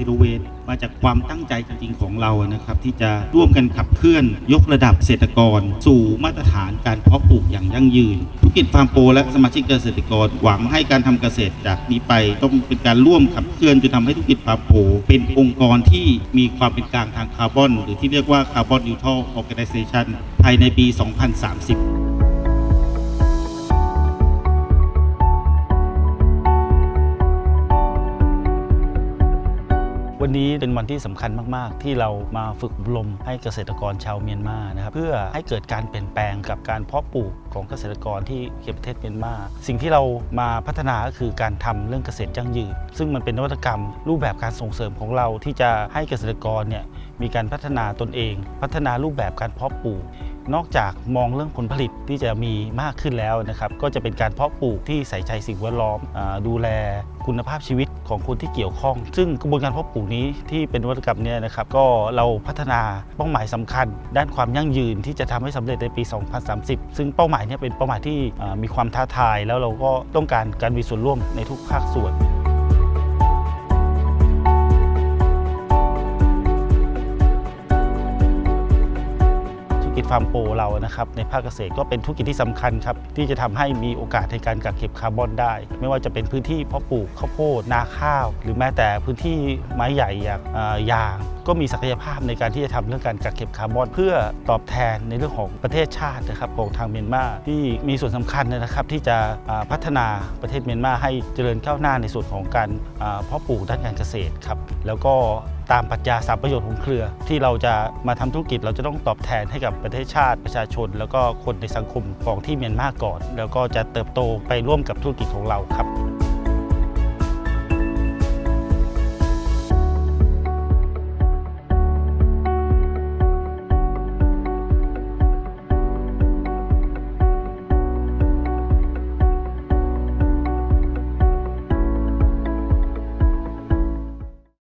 Zero Waste มาจากความตั้งใจจริงๆของเรานะครับ ที่จะร่วมกันขับเคลื่อน ยกระดับเกษตรกร สู่มาตรฐานการเพาะปลูกอย่างยั่งยืน ธุรกิจฟาร์มโปรและสมาชิกเกษตรกร หวังให้การทำเกษตรจากนี้ไป ต้องเป็นการร่วมขับเคลื่อนจนทำให้ธุรกิจฟาร์มโปรเป็นองค์กรที่มีความเป็นกลางทางคาร์บอน หรือที่เรียกว่าคาร์บอนนิวทรัลออแกไนเซชันภายในปี 2030 วันนี้เป็นวันที่สำคัญมาก ๆ ที่เรามาฝึกอบรมให้เกษตรกรชาวเมียนมานะครับเพื่อให้เกิดการเปลี่ยนแปลงกับการเพาะปลูกของเกษตรกรที่เขตประเทศเมียนมาสิ่งที่เรามาพัฒนาก็คือการทำเรื่องเกษตรยั่งยืนซึ่งมันเป็นนวัตกรรม รูปแบบการส่งเสริมของเราที่จะให้เกษตรกรเนี่ยมีการพัฒนาตนเอง พัฒนารูปแบบการเพาะปลูก นอกจากมองเรื่องผลผลิตที่จะมีมากขึ้นแล้วนะครับก็จะเป็นการเพาะปลูกที่ใส่ใจสิ่งแวดล้อมอดูแลคุณภาพชีวิตของคนที่เกี่ยวข้อง ซึ่งกระบวนการเพาะปลูกนี้ที่เป็นวัตกรรมเนี่ยนะครับก็เราพัฒนาเป้าหมายสำคัญ ด้านความยั่งยืนที่จะทำให้สำเร็จในปี 2030 ซึ่งเป้าหมายเนี้เป็นเป้าหมายที่มีความท้าทาย แล้วเราก็ต้องการการมีส่วนร่วมในทุกภาคส่วน กิจฟาร์มโปรเรานะครับในภาคเกษตรก็เป็นธุรกิจที่สำคัญครับที่จะทำให้มีโอกาสในการกักเก็บคาร์บอนได้ ไม่ว่าจะเป็นพื้นที่เพาะปลูกข้าวโพดนาข้าว หรือแม้แต่พื้นที่ไม้ใหญ่อย่างยางก็มีศักยภาพในการที่จะทำเรื่องการกักเก็บคาร์บอน เพื่อตอบแทนในเรื่องของประเทศชาตินะครับของทางเมียนมาที่มีส่วนสำคัญนะครับที่จะพัฒนาประเทศเมียนมาให้เจริญก้าวหน้าในส่วนของการเพาะปลูกด้านการเกษตรครับแล้วก็ ตามปรัชญาสามประโยชน์ของเครือ ที่เราจะมาทำธุรกิจเราจะต้องตอบแทนให้กับประเทศชาติประชาชน แล้วก็คนในสังคมของที่เมียนมาก่อน แล้วก็จะเติบโตไปร่วมกับธุรกิจของเราครับ